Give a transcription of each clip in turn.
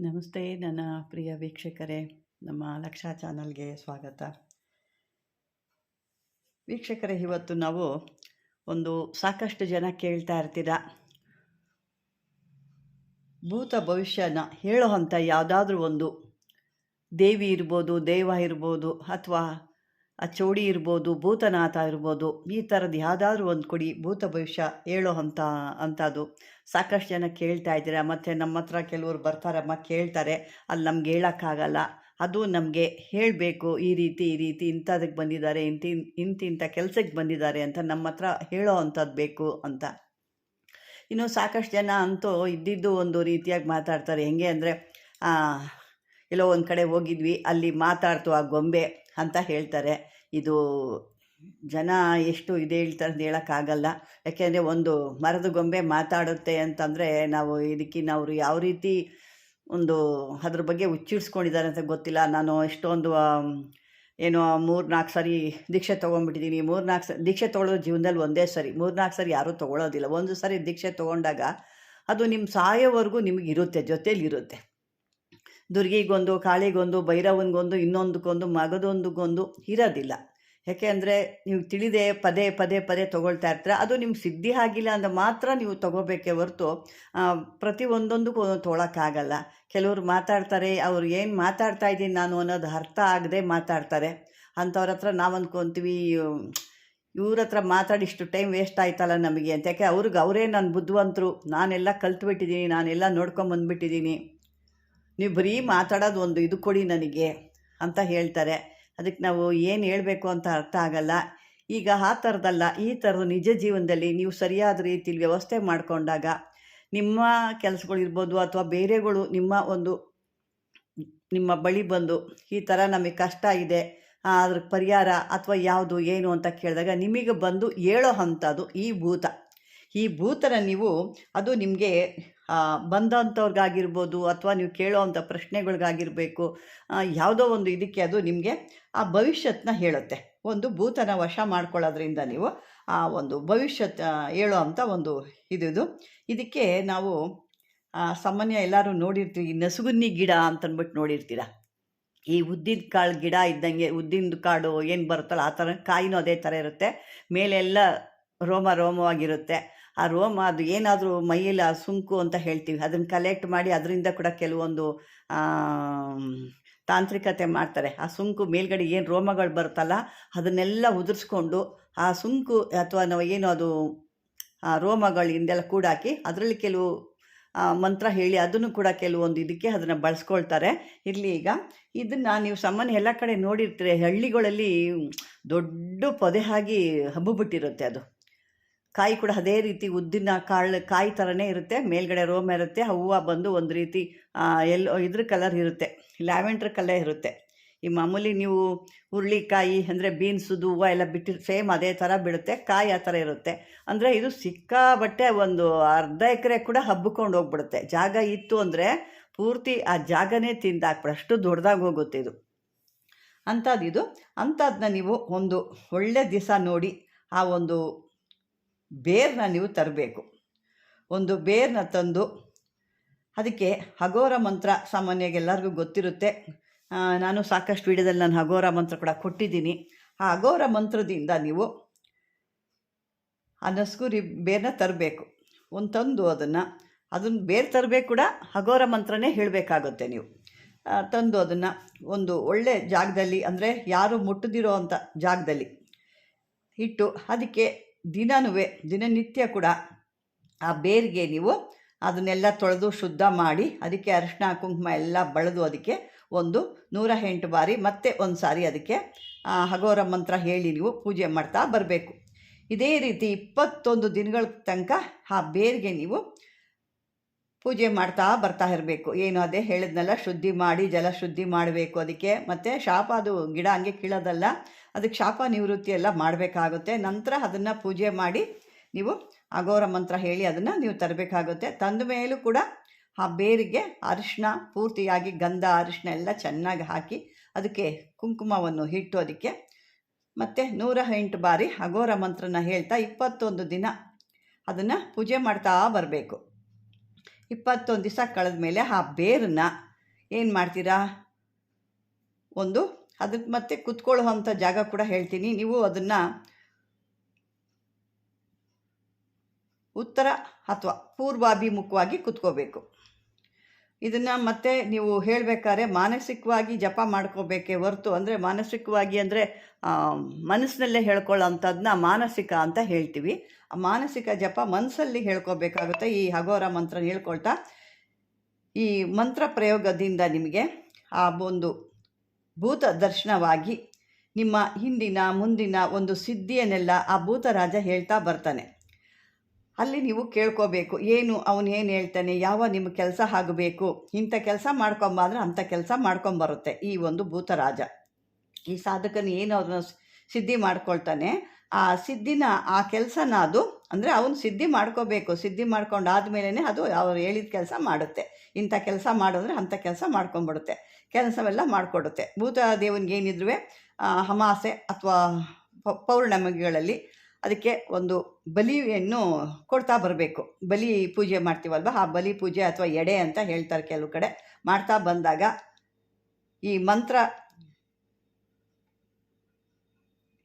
ನಮಸ್ತೆ, ನನ್ನ ಪ್ರಿಯ ವೀಕ್ಷಕರೇ. ನಮ್ಮ ಲಕ್ಷ ಚಾನಲ್ಗೆ ಸ್ವಾಗತ. ವೀಕ್ಷಕರೇ, ಇವತ್ತು ನಾವು ಒಂದು ಸಾಕಷ್ಟು ಜನ ಕೇಳ್ತಾ ಇರ್ತೀರ? ಭೂತ ಭವಿಷ್ಯನ ಹೇಳೋ ಅಂಥ ಯಾವುದಾದ್ರೂ ಒಂದು ದೇವಿ ಇರ್ಬೋದು, ದೇವ ಇರ್ಬೋದು, ಅಥವಾ ಚೌಡಿ ಇರ್ಬೋದು, ಭೂತನಾಥ ಇರ್ಬೋದು, ಈ ಥರದ್ದು ಯಾವುದಾದ್ರೂ ಒಂದು ಕೊಡಿ, ಭೂತ ಭವಿಷ್ಯ ಹೇಳೋ ಅಂತ ಅಂಥದ್ದು. ಸಾಕಷ್ಟು ಜನ ಕೇಳ್ತಾ ಇದ್ದೀರಾ? ಮತ್ತು ನಮ್ಮ ಹತ್ರ ಕೆಲವರು ಬರ್ತಾರಮ್ಮ ಕೇಳ್ತಾರೆ ಅಲ್ಲಿ ನಮ್ಗೆ ಹೇಳೋಕ್ಕಾಗಲ್ಲ. ಅದು ನಮಗೆ ಹೇಳಬೇಕು, ಈ ರೀತಿ ಈ ರೀತಿ ಇಂಥದಕ್ಕೆ ಬಂದಿದ್ದಾರೆ, ಇಂತಿ, ಇಂತಿಂಥ ಕೆಲಸಕ್ಕೆ ಬಂದಿದ್ದಾರೆ ಅಂತ ನಮ್ಮ ಹತ್ರ ಹೇಳೋ ಅಂಥದ್ದು ಬೇಕು ಅಂತ. ಇನ್ನು ಸಾಕಷ್ಟು ಜನ ಅಂತೂ ಇದ್ದಿದ್ದು ಒಂದು ರೀತಿಯಾಗಿ ಮಾತಾಡ್ತಾರೆ. ಹೆಂಗೆ ಅಂದರೆ ಎಲ್ಲೋ ಒಂದು ಕಡೆ ಹೋಗಿದ್ವಿ, ಅಲ್ಲಿ ಮಾತಾಡ್ತು ಆ ಗೊಂಬೆ. ಅಂತ ಹೇಳ್ತಾರೆ. ಇದು ಜನ ಎಷ್ಟು ಇದು ಹೇಳ್ತಾರೆ ಅಂತ ಹೇಳೋಕ್ಕಾಗಲ್ಲ. ಯಾಕೆಂದರೆ ಒಂದು ಮರದ ಗೊಂಬೆ ಮಾತಾಡುತ್ತೆ ಅಂತಂದರೆ ನಾವು ಇದಕ್ಕಿನ್ನ ಅವರು ಯಾವ ರೀತಿ ಒಂದು ಅದ್ರ ಬಗ್ಗೆ ಹುಚ್ಚಿಡ್ಸ್ಕೊಂಡಿದ್ದಾರೆ ಅಂತ ಗೊತ್ತಿಲ್ಲ. ನಾನು ಎಷ್ಟೊಂದು ಏನು ಮೂರು ನಾಲ್ಕು ಸರಿ ದೀಕ್ಷೆ ತೊಗೊಂಡ್ಬಿಟ್ಟಿದ್ದೀನಿ. ಮೂರು ನಾಲ್ಕು ಸ, ದೀಕ್ಷೆ ತೊಗೊಳ್ಳೋದು ಜೀವನದಲ್ಲಿ ಒಂದೇ ಸರಿ. ಮೂರು ನಾಲ್ಕು ಸರಿ ಯಾರೂ ತೊಗೊಳ್ಳೋದಿಲ್ಲ. ಒಂದು ಸರಿ ದೀಕ್ಷೆ ತೊಗೊಂಡಾಗ ಅದು ನಿಮ್ಮ ಸಾಯೋವರೆಗೂ ನಿಮಗಿರುತ್ತೆ ಜೊತೇಲಿ ಇರುತ್ತೆ ದುರ್ಗಿಗೊಂದು, ಕಾಳಿಗೊಂದು, ಭೈರವನಿಗೊಂದು ಇನ್ನೊಂದಕ್ಕೊಂದು ಮಗದೊಂದಕ್ಕೊಂದು ಇರೋದಿಲ್ಲ. ಯಾಕೆ ಅಂದರೆ ನೀವು ತಿಳಿದೆ ಪದೇ ಪದೇ ಪದೇ ತೊಗೊಳ್ತಾ ಇರ್ತೀರ. ಅದು ನಿಮ್ಗೆ ಸಿದ್ಧಿ ಆಗಿಲ್ಲ ಅಂದ ಮಾತ್ರ ನೀವು ತೊಗೋಬೇಕೇ ಹೊರತು ಪ್ರತಿ ಒಂದೊಂದಕ್ಕೂ ಒಂದೊಂದು ತೊಗೊಳಕ್ಕಾಗಲ್ಲ ಕೆಲವರು ಮಾತಾಡ್ತಾರೆ, ಅವ್ರು ಏನು ಮಾತಾಡ್ತಾ ಇದ್ದೀನಿ ನಾನು ಅನ್ನೋದು ಅರ್ಥ ಆಗದೆ ಮಾತಾಡ್ತಾರೆ. ಅಂಥವ್ರ ಹತ್ರ ನಾವು ಅಂದ್ಕೊತೀವಿ ಇವ್ರ ಹತ್ರ ಮಾತಾಡಿ ಇಷ್ಟು ಟೈಮ್ ವೇಸ್ಟ್ ಆಯ್ತಲ್ಲ ನಮಗೆ ಅಂತ. ಯಾಕೆ, ಅವ್ರಿಗೆ ಅವರೇ ನಾನು ಬುದ್ಧಿವಂತರು, ನಾನೆಲ್ಲ ಕಲ್ತ್ಬಿಟ್ಟಿದ್ದೀನಿ, ನಾನೆಲ್ಲ ನೋಡ್ಕೊಂಬಂದ್ಬಿಟ್ಟಿದ್ದೀನಿ. ನೀವು ಬರೀ ಮಾತಾಡೋದು ಒಂದು ಇದು ಕೊಡಿ ನನಗೆ ಅಂತ ಹೇಳ್ತಾರೆ. ಅದಕ್ಕೆ ನಾವು ಏನು ಹೇಳಬೇಕು ಅಂತ ಅರ್ಥ ಆಗಲ್ಲ. ಈಗ ಆ ಥರದಲ್ಲ, ಈ ಥರದ ನಿಜ ಜೀವನದಲ್ಲಿ ನೀವು ಸರಿಯಾದ ರೀತಿಯಲ್ಲಿ ವ್ಯವಸ್ಥೆ ಮಾಡಿಕೊಂಡಾಗ ನಿಮ್ಮ ಕೆಲಸಗಳಿರ್ಬೋದು ಅಥವಾ ಬೇರೆಗಳು ನಿಮ್ಮ ಒಂದು ನಿಮ್ಮ ಬಳಿ ಬಂದು ಈ ಥರ ನಮಗೆ ಕಷ್ಟ ಇದೆ ಅದ್ರ ಪರಿಹಾರ ಅಥವಾ ಯಾವುದು, ಏನು ಅಂತ ಕೇಳಿದಾಗ ನಿಮಗೆ ಬಂದು ಹೇಳೋ ಅಂಥದ್ದು ಈ ಭೂತ. ಈ ಭೂತನ ನೀವು, ಅದು ನಿಮಗೆ ಬಂದಂಥವ್ರಿಗಾಗಿರ್ಬೋದು ಅಥವಾ ನೀವು ಕೇಳೋ ಅಂಥ ಪ್ರಶ್ನೆಗಳಿಗಾಗಿರಬೇಕು ಯಾವುದೋ ಒಂದು ಇದಕ್ಕೆ ಅದು ನಿಮಗೆ ಆ ಭವಿಷ್ಯತ್ನ ಹೇಳುತ್ತೆ. ಒಂದು ಭೂತನ ವಶ ಮಾಡ್ಕೊಳ್ಳೋದ್ರಿಂದ ನೀವು ಆ ಒಂದು ಭವಿಷ್ಯತ್ ಹೇಳೋ ಅಂತ ಒಂದು ಇದಿದು. ಇದಕ್ಕೆ ನಾವು ಸಾಮಾನ್ಯ ಎಲ್ಲರೂ ನೋಡಿರ್ತೀವಿ ನಸುಗುನ್ನಿ ಗಿಡ ಅಂತಂದ್ಬಿಟ್ಟು ನೋಡಿರ್ತೀರ. ಈ ಉದ್ದಿನ ಕಾಳು ಗಿಡ ಇದ್ದಂಗೆ ಉದ್ದಿನ ಕಾಡು ಏನು ಬರುತ್ತಲ್ಲ ಆ ಥರ ಕಾಯಿನೂ ಅದೇ ಥರ ಇರುತ್ತೆ. ಮೇಲೆಲ್ಲ ರೋಮ ರೋಮವಾಗಿರುತ್ತೆ. ಆ ರೋಮ ಅದು ಏನಾದರೂ ಮೈಯಲ್ಲಿ ಆ ಸುಂಕು ಅಂತ ಹೇಳ್ತೀವಿ. ಅದನ್ನು ಕಲೆಕ್ಟ್ ಮಾಡಿ ಅದರಿಂದ ಕೂಡ ಕೆಲವೊಂದು ತಾಂತ್ರಿಕತೆ ಮಾಡ್ತಾರೆ. ಆ ಸುಂಕು ಮೇಲ್ಗಡೆ ಏನು ರೋಮಗಳು ಬರುತ್ತಲ್ಲ, ಅದನ್ನೆಲ್ಲ ಉದುರಿಸ್ಕೊಂಡು ಆ ಸುಂಕು ಅಥವಾ ನಾವು ಏನು ಅದು, ಆ ರೋಮಗಳಿಂದೆಲ್ಲ ಕೂಡಾಕಿ ಅದರಲ್ಲಿ ಕೆಲವು ಮಂತ್ರ ಹೇಳಿ ಅದನ್ನು ಕೂಡ ಕೆಲವೊಂದು ಇದಕ್ಕೆ ಅದನ್ನು ಬಳಸ್ಕೊಳ್ತಾರೆ. ಇರಲಿ ಈಗ, ಇದನ್ನು ನೀವು ಸಾಮಾನ್ಯ ಎಲ್ಲ ಕಡೆ ನೋಡಿರ್ತೀರಿ, ಹಳ್ಳಿಗಳಲ್ಲಿ ದೊಡ್ಡ ಪೊದೆ ಆಗಿ ಹಬ್ಬಿಬಿಟ್ಟಿರುತ್ತೆ ಅದು. ಕಾಯಿ ಕೂಡ ಅದೇ ರೀತಿ ಉದ್ದಿನ ಕಾಳು ಕಾಯಿ ಥರನೇ ಇರುತ್ತೆ. ಮೇಲ್ಗಡೆ ರೋಮ ಇರುತ್ತೆ ಹೂವು ಬಂದು ಒಂದು ರೀತಿ ಎಲ್ಲೋ ಇದ್ರ ಕಲರ್ ಇರುತ್ತೆ. ಲ್ಯಾವೆಂಡ್ರ್ ಕಲರ್ ಇರುತ್ತೆ. ಈ ಮಾಮೂಲಿ ನೀವು ಹುರುಳಿಕಾಯಿ ಅಂದರೆ ಬೀನ್ಸುದು ಹೂವು ಎಲ್ಲ ಬಿಟ್ಟು ಸೇಮ್ ಅದೇ ಥರ ಬಿಡುತ್ತೆ. ಕಾಯಿ ಆ ಥರ ಇರುತ್ತೆ. ಅಂದರೆ ಇದು ಸಿಕ್ಕಾಬಟ್ಟೆ ಒಂದು ಅರ್ಧ ಎಕರೆ ಕೂಡ ಹಬ್ಬಿಕೊಂಡು ಹೋಗ್ಬಿಡುತ್ತೆ. ಜಾಗ ಇತ್ತು ಅಂದರೆ ಪೂರ್ತಿ ಆ ಜಾಗನೇ ತಿಂದಾಕ್ಬಿಡು ಅಷ್ಟು ದೊಡ್ಡದಾಗಿ ಹೋಗುತ್ತೆ ಇದು. ಅಂಥದ್ದು ಇದು ಅಂಥದ್ದನ್ನ ನೀವು ಒಂದು ಒಳ್ಳೆ ದಿವಸ ನೋಡಿ ಆ ಒಂದು ಬೇರನ್ನ ನೀವು ತರಬೇಕು. ಒಂದು ಬೇರನ್ನ ತಂದು ಅದಕ್ಕೆ ಹಗೋರ ಮಂತ್ರ ಸಾಮಾನ್ಯವಾಗಿ ಎಲ್ಲರಿಗೂ ಗೊತ್ತಿರುತ್ತೆ. ನಾನು ಸಾಕಷ್ಟು ವಿಡಿಯೋದಲ್ಲಿ ನಾನು ಹಗೋರ ಮಂತ್ರ ಕೂಡ ಕೊಟ್ಟಿದ್ದೀನಿ. ಆ ಅಗೋರ ಮಂತ್ರದಿಂದ ನೀವು ಆ ನಸ್ಕೂರಿ ಬೇರನ್ನ ತರಬೇಕು. ಒಂದು ತಂದು ಅದನ್ನು ಅದನ್ನು ಬೇರೆ ತರಬೇಕು ಕೂಡ ಹಗೋರ ಮಂತ್ರನೇ ಹೇಳಬೇಕಾಗುತ್ತೆ ನೀವು. ತಂದು ಅದನ್ನು ಒಂದು ಒಳ್ಳೆ ಜಾಗದಲ್ಲಿ, ಅಂದರೆ ಯಾರು ಮುಟ್ಟದಿರೋ ಅಂಥ ಜಾಗದಲ್ಲಿ ಇಟ್ಟು ಅದಕ್ಕೆ ದಿನನೂ ದಿನನಿತ್ಯ ಕೂಡ ಆ ಬೇರಿಗೆ ನೀವು ಅದನ್ನೆಲ್ಲ ತೊಳೆದು ಶುದ್ಧ ಮಾಡಿ, ಅದಕ್ಕೆ ಅರಿಶಿಣ, ಕುಂಕುಮ ಎಲ್ಲ ಬಳದು ಅದಕ್ಕೆ ಒಂದು ನೂರ ಎಂಟು ಬಾರಿ ಮತ್ತೆ ಒಂದು ಸಾರಿ ಅದಕ್ಕೆ ಹಗೋರ ಮಂತ್ರ ಹೇಳಿ ನೀವು ಪೂಜೆ ಮಾಡ್ತಾ ಬರಬೇಕು. ಇದೇ ರೀತಿ ಇಪ್ಪತ್ತೊಂದು ದಿನಗಳ ತನಕ ಆ ಬೇರಿಗೆ ನೀವು ಪೂಜೆ ಮಾಡ್ತಾ ಬರ್ತಾ ಇರಬೇಕು. ಏನು ಅದೇ ಹೇಳಿದ್ನಲ್ಲ, ಶುದ್ಧಿ ಮಾಡಿ, ಜಲ ಶುದ್ಧಿ ಮಾಡಬೇಕು ಅದಕ್ಕೆ. ಮತ್ತು ಶಾಪ ಅದು ಗಿಡ ಹಂಗೆ ಕೀಳೋದಲ್ಲ, ಅದಕ್ಕೆ ಶಾಪ ನಿವೃತ್ತಿ ಎಲ್ಲ ಮಾಡಬೇಕಾಗುತ್ತೆ. ನಂತರ ಅದನ್ನು ಪೂಜೆ ಮಾಡಿ ನೀವು ಅಗೋರ ಮಂತ್ರ ಹೇಳಿ ಅದನ್ನು ನೀವು ತರಬೇಕಾಗುತ್ತೆ. ತಂದ ಮೇಲೂ ಕೂಡ ಆ ಬೇರಿಗೆ ಅರಿಶಿನ ಪೂರ್ತಿಯಾಗಿ ಗಂಧ ಅರಿಶಿನ ಎಲ್ಲ ಚೆನ್ನಾಗಿ ಹಾಕಿ ಅದಕ್ಕೆ ಕುಂಕುಮವನ್ನು ಇಟ್ಟು ಅದಕ್ಕೆ. ಮತ್ತು ನೂರ ಎಂಟು ಬಾರಿ ಅಘೋರ ಮಂತ್ರನ ಹೇಳ್ತಾ ಇಪ್ಪತ್ತೊಂದು ದಿನ ಅದನ್ನು ಪೂಜೆ ಮಾಡ್ತಾ ಬರಬೇಕು. ಇಪ್ಪತ್ತೊಂದು ದಿವಸ ಕಳೆದ ಮೇಲೆ ಆ ಬೇರನ್ನ ಏನು ಮಾಡ್ತೀರಾ? ಒಂದು ಅದಕ್ಕೆ ಮತ್ತೆ ಕುತ್ಕೊಳ್ಳುವಂಥ ಜಾಗ ಕೂಡ ಹೇಳ್ತೀನಿ. ನೀವು ಅದನ್ನು ಉತ್ತರ ಅಥವಾ ಪೂರ್ವಾಭಿಮುಖವಾಗಿ ಕುತ್ಕೋಬೇಕು. ಇದನ್ನು ಮತ್ತೆ ನೀವು ಹೇಳಬೇಕಾದ್ರೆ ಮಾನಸಿಕವಾಗಿ ಜಪ ಮಾಡ್ಕೋಬೇಕೇ ಹೊರತು ಅಂದರೆ ಮಾನಸಿಕವಾಗಿ ಅಂದರೆ ಮನಸ್ಸಿನಲ್ಲೇ ಹೇಳ್ಕೊಳ್ಳೋ ಅಂಥದ್ದನ್ನ ಮಾನಸಿಕ ಅಂತ ಹೇಳ್ತೀವಿ. ಮಾನಸಿಕ ಜಪ ಮನಸ್ಸಲ್ಲಿ ಹೇಳ್ಕೋಬೇಕಾಗುತ್ತೆ. ಈ ಹಗೋರ ಮಂತ್ರ ಹೇಳ್ಕೊಳ್ತಾ, ಈ ಮಂತ್ರ ಪ್ರಯೋಗದಿಂದ ನಿಮಗೆ ಆ ಒಂದು ಭೂತ ದರ್ಶನವಾಗಿ ನಿಮ್ಮ ಹಿಂದಿನ ಮುಂದಿನ ಒಂದು ಸಿದ್ಧಿಯನ್ನೆಲ್ಲ ಆ ಭೂತರಾಜ ಹೇಳ್ತಾ ಬರ್ತಾನೆ. ಅಲ್ಲಿ ನೀವು ಕೇಳ್ಕೋಬೇಕು, ಏನು ಅವನು ಏನು ಹೇಳ್ತಾನೆ, ಯಾವ ನಿಮ್ಮ ಕೆಲಸ ಆಗಬೇಕು, ಇಂಥ ಕೆಲಸ ಮಾಡ್ಕೊಂಬ ಅಂದರೆ ಅಂಥ ಕೆಲಸ ಮಾಡ್ಕೊಂಬರುತ್ತೆ ಈ ಒಂದು ಭೂತರಾಜ. ಈ ಸಾಧಕನ ಏನು ಅದನ್ನು ಸಿದ್ಧಿ ಮಾಡ್ಕೊಳ್ತಾನೆ ಆ ಸಿದ್ಧಿನ, ಆ ಕೆಲಸನ ಅದು ಅಂದರೆ ಅವನು ಸಿದ್ಧಿ ಮಾಡ್ಕೋಬೇಕು. ಸಿದ್ಧಿ ಮಾಡ್ಕೊಂಡಾದ್ಮೇಲೆ ಅದು ಅವ್ರು ಹೇಳಿದ ಕೆಲಸ ಮಾಡುತ್ತೆ. ಇಂಥ ಕೆಲಸ ಮಾಡಿದ್ರೆ ಅಂಥ ಕೆಲಸ ಮಾಡ್ಕೊಂಡ್ಬಿಡುತ್ತೆ ಕೆಲಸವೆಲ್ಲ ಮಾಡಿಕೊಡುತ್ತೆ. ಭೂತ ದೇವನಿಗೆ ಏನಿದ್ರು ಹಮಾಸೆ ಅಥವಾ ಪೌರ್ಣಮಿಗಳಲ್ಲಿ ಅದಕ್ಕೆ ಒಂದು ಬಲಿಯನ್ನು ಕೊಡ್ತಾ ಬರಬೇಕು. ಬಲಿ ಪೂಜೆ ಮಾಡ್ತೀವಲ್ವ? ಆ ಬಲಿ ಪೂಜೆ ಅಥವಾ ಎಡೆ ಅಂತ ಹೇಳ್ತಾರೆ ಕೆಲವು ಕಡೆ. ಮಾಡ್ತಾ ಬಂದಾಗ ಈ ಮಂತ್ರ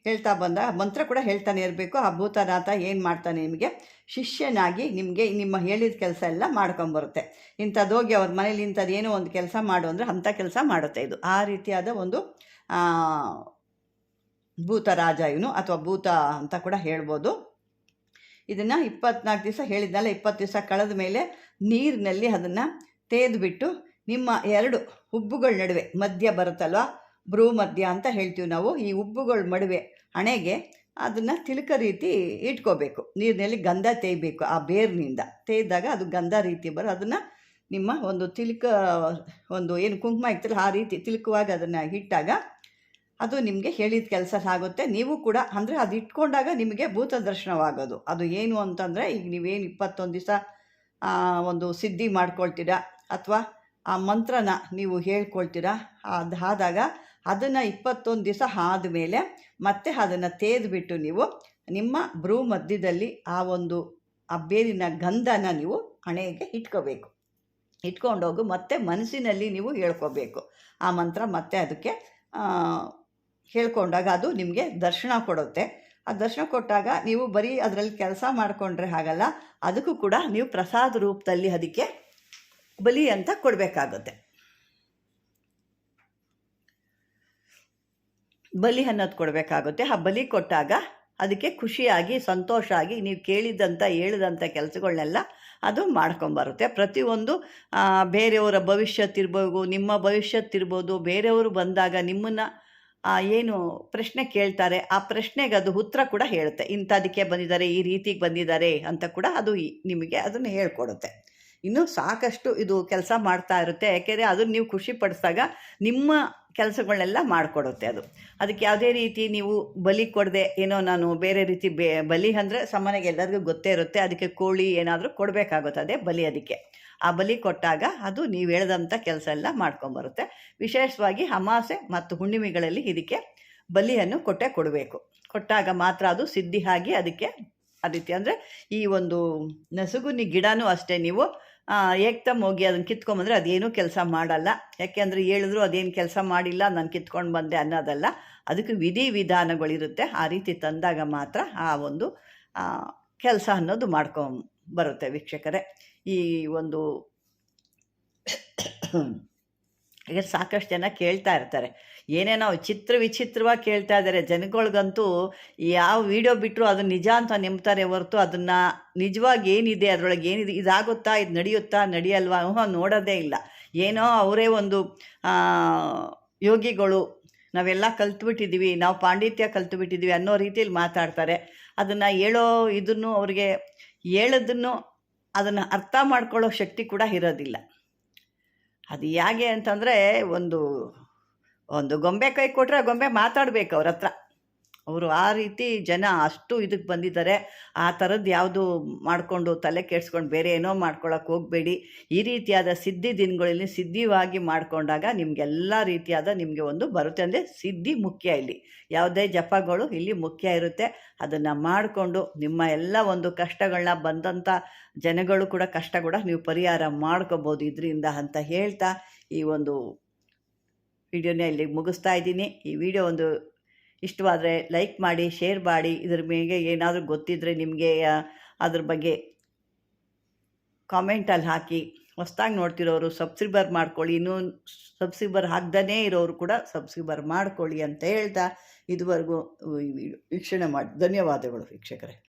ಹೇಳ್ತಾ ಬಂದ. ಮಂತ್ರ ಕೂಡ ಹೇಳ್ತಾನೆ ಇರಬೇಕು. ಆ ಭೂತನಾಥ ಏನು ಮಾಡ್ತಾನೆ ನಿಮಗೆ? ಶಿಷ್ಯನಾಗಿ ನಿಮಗೆ ನಿಮ್ಮ ಹೇಳಿದ ಕೆಲಸ ಎಲ್ಲ ಮಾಡ್ಕೊಂಬರುತ್ತೆ. ಇಂಥದ್ದೋಗಿ ಅವ್ರ ಮನೇಲಿ ಇಂಥದ್ದು ಏನೋ ಒಂದು ಕೆಲಸ ಮಾಡು ಅಂದರೆ ಅಂಥ ಕೆಲಸ ಮಾಡುತ್ತೆ ಇದು. ಆ ರೀತಿಯಾದ ಒಂದು ಭೂತರಾಜ ಇವನು ಅಥವಾ ಭೂತ ಅಂತ ಕೂಡ ಹೇಳ್ಬೋದು. ಇದನ್ನು ಇಪ್ಪತ್ನಾಲ್ಕು ದಿವಸ ಹೇಳಿದ್ನಲ್ಲ, ಇಪ್ಪತ್ತು ದಿವಸ ಕಳೆದ ಮೇಲೆ ನೀರಿನಲ್ಲಿ ಅದನ್ನು ತೆಗೆದುಬಿಟ್ಟು ನಿಮ್ಮ ಎರಡು ಹುಬ್ಬುಗಳ ನಡುವೆ ಮಧ್ಯ ಬರುತ್ತಲ್ವ? ಭ್ರೂ ಮಧ್ಯ ಅಂತ ಹೇಳ್ತೀವಿ ನಾವು. ಈ ಉಬ್ಬುಗಳ ಮಡುವೆ ಹಣೆಗೆ ಅದನ್ನು ತಿಲಕ ರೀತಿ ಇಟ್ಕೋಬೇಕು. ನೀರಿನಲ್ಲಿ ಗಂಧ ತೇಯ್ಬೇಕು ಆ ಬೇರಿನಿಂದ. ತೇಯ್ದಾಗ ಅದು ಗಂಧ ರೀತಿ ಬರೋ ಅದನ್ನು ನಿಮ್ಮ ಒಂದು ತಿಲಕ, ಒಂದು ಏನು ಕುಂಕುಮ ಇರ್ತಲ್ಲ ಆ ರೀತಿ ತಿಲುಕುವಾಗ ಅದನ್ನು ಇಟ್ಟಾಗ ಅದು ನಿಮಗೆ ಹೇಳಿದ ಕೆಲಸ ಆಗುತ್ತೆ. ನೀವು ಕೂಡ ಅಂದರೆ ಅದು ಇಟ್ಕೊಂಡಾಗ ನಿಮಗೆ ಭೂತ ದರ್ಶನವಾಗೋದು. ಅದು ಏನು ಅಂತಂದರೆ ಈಗ ನೀವೇನು ಇಪ್ಪತ್ತೊಂದು ದಿವಸ ಒಂದು ಸಿದ್ಧಿ ಮಾಡ್ಕೊಳ್ತೀರಾ ಅಥವಾ ಆ ಮಂತ್ರನ ನೀವು ಹೇಳ್ಕೊಳ್ತೀರಾ? ಅದು ಆದಾಗ ಅದನ್ನು ಇಪ್ಪತ್ತೊಂದು ದಿವಸ ಆದಮೇಲೆ ಮತ್ತೆ ಅದನ್ನು ತೇದ್ಬಿಟ್ಟು ನೀವು ನಿಮ್ಮ ಭ್ರೂ ಮಧ್ಯದಲ್ಲಿ ಆ ಒಂದು ಆ ಬೇರಿನ ಗಂಧನ ನೀವು ಹಣೆಗೆ ಇಟ್ಕೋಬೇಕು. ಇಟ್ಕೊಂಡೋಗಿ ಮತ್ತೆ ಮನಸ್ಸಿನಲ್ಲಿ ನೀವು ಹೇಳ್ಕೋಬೇಕು. ಆ ಮಂತ್ರ ಮತ್ತೆ ಅದಕ್ಕೆ ಹೇಳ್ಕೊಂಡಾಗ ಅದು ನಿಮಗೆ ದರ್ಶನ ಕೊಡುತ್ತೆ. ಆ ದರ್ಶನ ಕೊಟ್ಟಾಗ ನೀವು ಬರೀ ಅದರಲ್ಲಿ ಕೆಲಸ ಮಾಡಿಕೊಂಡ್ರೆ ಆಗಲ್ಲ ಅದಕ್ಕೂ ಕೂಡ ನೀವು ಪ್ರಸಾದ ರೂಪದಲ್ಲಿ ಅದಕ್ಕೆ ಬಲಿ ಅಂತ ಕೊಡಬೇಕಾಗುತ್ತೆ. ಬಲಿ ಅನ್ನೋದು ಕೊಡಬೇಕಾಗುತ್ತೆ. ಆ ಬಲಿ ಕೊಟ್ಟಾಗ ಅದಕ್ಕೆ ಖುಷಿಯಾಗಿ ಸಂತೋಷ ಆಗಿ ನೀವು ಕೇಳಿದಂಥ ಹೇಳಿದಂಥ ಕೆಲಸಗಳನ್ನೆಲ್ಲ ಅದು ಮಾಡ್ಕೊಂಬರುತ್ತೆ. ಪ್ರತಿಯೊಂದು ಬೇರೆಯವರ ಭವಿಷ್ಯತ್ತಿರ್ಬೋದು ನಿಮ್ಮ ಭವಿಷ್ಯತ್ತಿರ್ಬೋದು ಬೇರೆಯವರು ಬಂದಾಗ ನಿಮ್ಮನ್ನು ಏನು ಪ್ರಶ್ನೆ ಕೇಳ್ತಾರೆ, ಆ ಪ್ರಶ್ನೆಗೆ ಅದು ಉತ್ತರ ಕೂಡ ಹೇಳುತ್ತೆ. ಇಂಥದಕ್ಕೆ ಬಂದಿದ್ದಾರೆ, ಈ ರೀತಿಗೆ ಬಂದಿದ್ದಾರೆ ಅಂತ ಕೂಡ ಅದು ನಿಮಗೆ ಅದನ್ನು ಹೇಳ್ಕೊಡುತ್ತೆ. ಇನ್ನು ಸಾಕಷ್ಟು ಇದು ಕೆಲಸ ಮಾಡ್ತಾ ಇರುತ್ತೆ. ಯಾಕೆಂದರೆ ಅದನ್ನು ನೀವು ಖುಷಿ ಪಡಿಸಿದಾಗ ನಿಮ್ಮ ಕೆಲಸಗಳನ್ನೆಲ್ಲ ಮಾಡಿಕೊಡುತ್ತೆ ಅದು. ಅದಕ್ಕೆ ಯಾವುದೇ ರೀತಿ ನೀವು ಬಲಿ ಕೊಡದೆ ಏನೋ ನಾನು ಬೇರೆ ರೀತಿ ಬೇ, ಬಲಿ ಅಂದರೆ ಸಾಮಾನ್ಯವಾಗಿ ಎಲ್ಲರಿಗೂ ಗೊತ್ತೇ ಇರುತ್ತೆ. ಅದಕ್ಕೆ ಕೋಳಿ ಏನಾದರೂ ಕೊಡಬೇಕಾಗುತ್ತೆ ಅದೇ ಬಲಿ ಅದಕ್ಕೆ. ಆ ಬಲಿ ಕೊಟ್ಟಾಗ ಅದು ನೀವು ಹೇಳ್ದಂಥ ಕೆಲಸ ಎಲ್ಲ ಮಾಡ್ಕೊಂಬರುತ್ತೆ. ವಿಶೇಷವಾಗಿ ಅಮಾಸೆ ಮತ್ತು ಹುಣ್ಣಿಮೆಗಳಲ್ಲಿ ಇದಕ್ಕೆ ಬಲಿಯನ್ನು ಕೊಟ್ಟೆ ಕೊಡಬೇಕು. ಕೊಟ್ಟಾಗ ಮಾತ್ರ ಅದು ಸಿದ್ಧಿ ಆಗಿ ಅದಕ್ಕೆ ಆ ರೀತಿ ಅಂದರೆ ಈ ಒಂದು ನಸುಗುನಿ ಗಿಡನೂ ಅಷ್ಟೇ ನೀವು ಏಕ್ದಮ್ ಹೋಗಿ ಅದನ್ನು ಕಿತ್ಕೊಂಬಂದ್ರೆ ಅದೇನೂ ಕೆಲಸ ಮಾಡಲ್ಲ. ಯಾಕೆಂದರೆ ಹೇಳಿದ್ರು ಅದೇನು ಕೆಲಸ ಮಾಡಿಲ್ಲ, ನಾನು ಕಿತ್ಕೊಂಡು ಬಂದೆ ಅನ್ನೋದಲ್ಲ. ಅದಕ್ಕೆ ವಿಧಿ ವಿಧಾನಗಳಿರುತ್ತೆ. ಆ ರೀತಿ ತಂದಾಗ ಮಾತ್ರ ಆ ಒಂದು ಕೆಲಸ ಅನ್ನೋದು ಮಾಡ್ಕೊಂಬ ಬರುತ್ತೆ ವೀಕ್ಷಕರೇ. ಈ ಒಂದು ಸಾಕಷ್ಟು ಜನ ಕೇಳ್ತಾ ಇರ್ತಾರೆ. ಏನೇನೋ ಚಿತ್ರ ವಿಚಿತ್ರವಾಗಿ ಕೇಳ್ತಾ ಇದ್ದಾರೆ. ಜನಗಳಿಗಂತೂ ಯಾವ ವಿಡಿಯೋ ಬಿಟ್ಟರು ಅದು ನಿಜ ಅಂತ ನೆಮ್ತಾರೆ ಹೊರತು ಅದನ್ನು ನಿಜವಾಗಿ ಏನಿದೆ, ಅದರೊಳಗೆ ಏನಿದೆ, ಇದಾಗುತ್ತಾ, ಇದು ನಡೆಯುತ್ತಾ, ನಡೆಯಲ್ವಾ ಹ್ಞೂ ನೋಡೋದೇ ಇಲ್ಲ. ಏನೋ ಅವರೇ ಒಂದು ಯೋಗಿಗಳು, ನಾವೆಲ್ಲ ಕಲ್ತ್ಬಿಟ್ಟಿದ್ದೀವಿ, ನಾವು ಪಾಂಡಿತ್ಯ ಕಲ್ತ್ಬಿಟ್ಟಿದ್ದೀವಿ ಅನ್ನೋ ರೀತಿಯಲ್ಲಿ ಮಾತಾಡ್ತಾರೆ. ಅದನ್ನು ಹೇಳೋ ಇದನ್ನು ಅವ್ರಿಗೆ ಹೇಳೋದನ್ನು ಅದನ್ನು ಅರ್ಥ ಮಾಡ್ಕೊಳ್ಳೋ ಶಕ್ತಿ ಕೂಡ ಇರೋದಿಲ್ಲ. ಅದು ಹೇಗೆ ಅಂತಂದರೆ ಒಂದು ಒಂದು ಗೊಂಬೆ ಕೈ ಕೊಟ್ಟರೆ ಗೊಂಬೆ ಮಾತಾಡಬೇಕು ಅವ್ರ ಹತ್ರ. ಅವರು ಆ ರೀತಿ ಜನ ಅಷ್ಟು ಇದಕ್ಕೆ ಬಂದಿದ್ದಾರೆ. ಆ ಥರದ್ದು ಯಾವುದು ಮಾಡಿಕೊಂಡು ತಲೆ ಕೆಡ್ಸ್ಕೊಂಡು ಬೇರೆ ಏನೋ ಮಾಡ್ಕೊಳಕ್ಕೆ ಹೋಗಬೇಡಿ. ಈ ರೀತಿಯಾದ ಸಿದ್ಧಿ ದಿನಗಳಲ್ಲಿ ಸಿದ್ಧಿವಾಗಿ ಮಾಡಿಕೊಂಡಾಗ ನಿಮಗೆಲ್ಲ ರೀತಿಯಾದ ನಿಮಗೆ ಒಂದು ಬರುತ್ತೆ ಅಂದರೆ ಸಿದ್ಧಿ ಮುಖ್ಯ ಇಲ್ಲಿ. ಯಾವುದೇ ಜಪಗಳು ಇಲ್ಲಿ ಮುಖ್ಯ ಇರುತ್ತೆ. ಅದನ್ನು ಮಾಡಿಕೊಂಡು ನಿಮ್ಮ ಎಲ್ಲ ಒಂದು ಕಷ್ಟಗಳನ್ನ ಬಂದಂಥ ಜನಗಳು ಕೂಡ ಕಷ್ಟ ಕೂಡ ನೀವು ಪರಿಹಾರ ಮಾಡ್ಕೋಬೋದು ಇದರಿಂದ ಅಂತ ಹೇಳ್ತಾ ಈ ಒಂದು ವಿಡಿಯೋನ ಇಲ್ಲಿ ಮುಗಿಸ್ತಾ ಇದ್ದೀನಿ. ಈ ವಿಡಿಯೋ ಒಂದು ಇಷ್ಟವಾದರೆ ಲೈಕ್ ಮಾಡಿ, ಶೇರ್ ಮಾಡಿ, ಇದ್ರ ಮೇಲೆ ಏನಾದರೂ ಗೊತ್ತಿದ್ದರೆ ನಿಮಗೆ ಅದ್ರ ಬಗ್ಗೆ ಕಾಮೆಂಟಲ್ಲಿ ಹಾಕಿ. ಹೊಸ್ದಾಗಿ ನೋಡ್ತಿರೋರು ಸಬ್ಸ್ಕ್ರೈಬರ್ ಮಾಡ್ಕೊಳ್ಳಿ. ಇನ್ನೂ ಸಬ್ಸ್ಕ್ರೈಬರ್ ಹಾಕ್ದೇ ಇರೋರು ಕೂಡ ಸಬ್ಸ್ಕ್ರೈಬರ್ ಮಾಡ್ಕೊಳ್ಳಿ ಅಂತ ಹೇಳ್ತಾ ಇದುವರೆಗೂ ವೀಕ್ಷಣೆ ಮಾಡಿ. ಧನ್ಯವಾದಗಳು ವೀಕ್ಷಕರೇ.